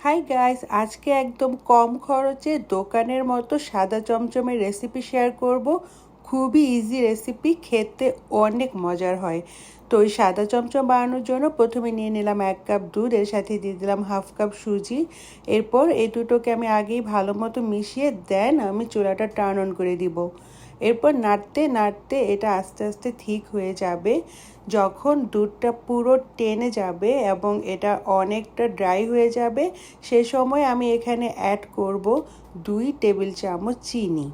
Hi guys আজকে একদম কম খরচে দোকানের মতো সাদা চমচমের রেসিপি শেয়ার করব। খুবই ইজি রেসিপি খেতে অনেক মজার হয়। তো ওই সাদা চমচম বানানোর জন্য প্রথমে নিয়ে নিলাম এক কাপ দুধ, এর সাথে দিয়ে দিলাম হাফ কাপ সুজি। এরপর এই দুটোকে আমি আগেই ভালো মতো মিশিয়ে দেন আমি চুলাটা টার্ন অন করে দিব। এরপর নাড়তে নাড়তে এটা আস্তে আস্তে ঠিক হয়ে যাবে। যখন দুধটা পুরো টেনে যাবে এবং এটা অনেকটা ড্রাই হয়ে যাবে, সে সময় আমি এখানে অ্যাড করব দুই টেবিল চামচ চিনি।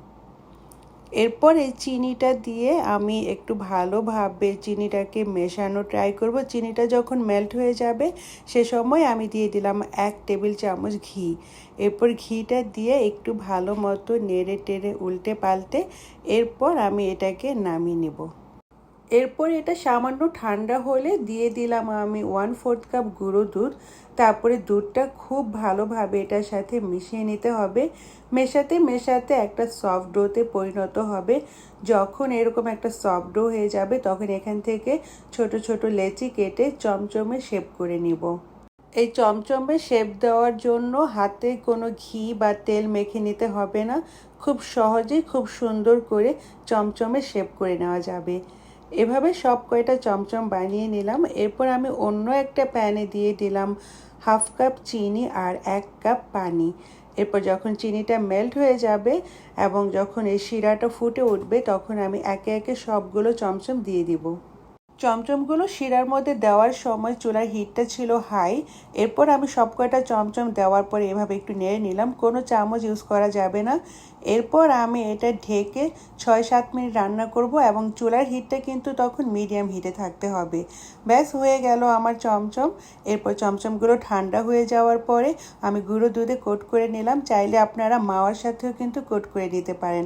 এরপর চিনিটা দিয়ে আমি একটু ভালোভাবে চিনিটাকে মেশানো ট্রাই করব। চিনিটা যখন মেল্ট হয়ে যাবে, সে সময় আমি দিয়ে দিলাম এক টেবিল চামচ ঘি। এরপর ঘিটা দিয়ে একটু ভালো মতো নেড়ে টেড়ে উল্টে পাল্টে এরপর আমি এটাকে নামিয়ে নেব। এরপর এটা সামান্য ঠান্ডা হলে দিয়ে দিলাম আমি ওয়ান ফোর্থ কাপ গুঁড়ো দুধ। তারপরে দুধটা খুব ভালোভাবে এটার সাথে মিশিয়ে নিতে হবে। মেশাতে মেশাতে একটা সফট ডোতে পরিণত হবে। যখন এরকম একটা সফট ডো হয়ে যাবে, তখন এখান থেকে ছোট ছোট লেচি কেটে চমচমে শেপ করে নিব। এই চমচমে শেপ দেওয়ার জন্য হাতে কোনো ঘি বা তেল মেখে নিতে হবে না। খুব সহজেই খুব সুন্দর করে চমচমে শেপ করে নেওয়া যাবে। এভাবে সব কয়টা চমচম বানিয়ে নিলাম। এরপর আমি অন্য একটা প্যানে দিয়ে দিলাম হাফ কাপ চিনি আর এক কাপ পানি। এরপর যখন চিনিটা মেল্ট হয়ে যাবে এবং যখন এই শিরাটা ফুটে উঠবে, তখন আমি একে একে সবগুলো চমচম দিয়ে দিব। চমচমগুলো শিরার মধ্যে দেওয়ার সময় চুলার হিটটা ছিল হাই। এরপর আমি সব কয়টা চমচম দেওয়ার পরে এভাবে একটু নেড়ে নিলাম। কোনো চামচ ইউজ করা যাবে না। এরপর আমি এটা ঢেকে ছয় সাত মিনিট রান্না করব এবং চুলার হিটটা কিন্তু তখন মিডিয়াম হিটে থাকতে হবে। ব্যাস, হয়ে গেল আমার চমচম। এরপর চমচমগুলো ঠান্ডা হয়ে যাওয়ার পরে আমি গুঁড়ো দুধে কোট করে নিলাম। চাইলে আপনারা মাওয়ার সাথেও কিন্তু কোট করে দিতে পারেন।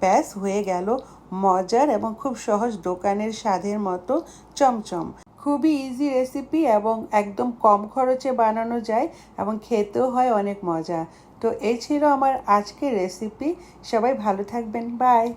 ব্যাস, হয়ে গেল। মজার এবং খুব সহজ দোকানের স্বাদের মতো চমচম। খুবই ইজি রেসিপি এবং একদম কম খরচে বানানো যায় এবং খেতেও হয় অনেক মজা। তো এই ছিল আমার আজকের রেসিপি সবাই ভালো থাকবেন। বাই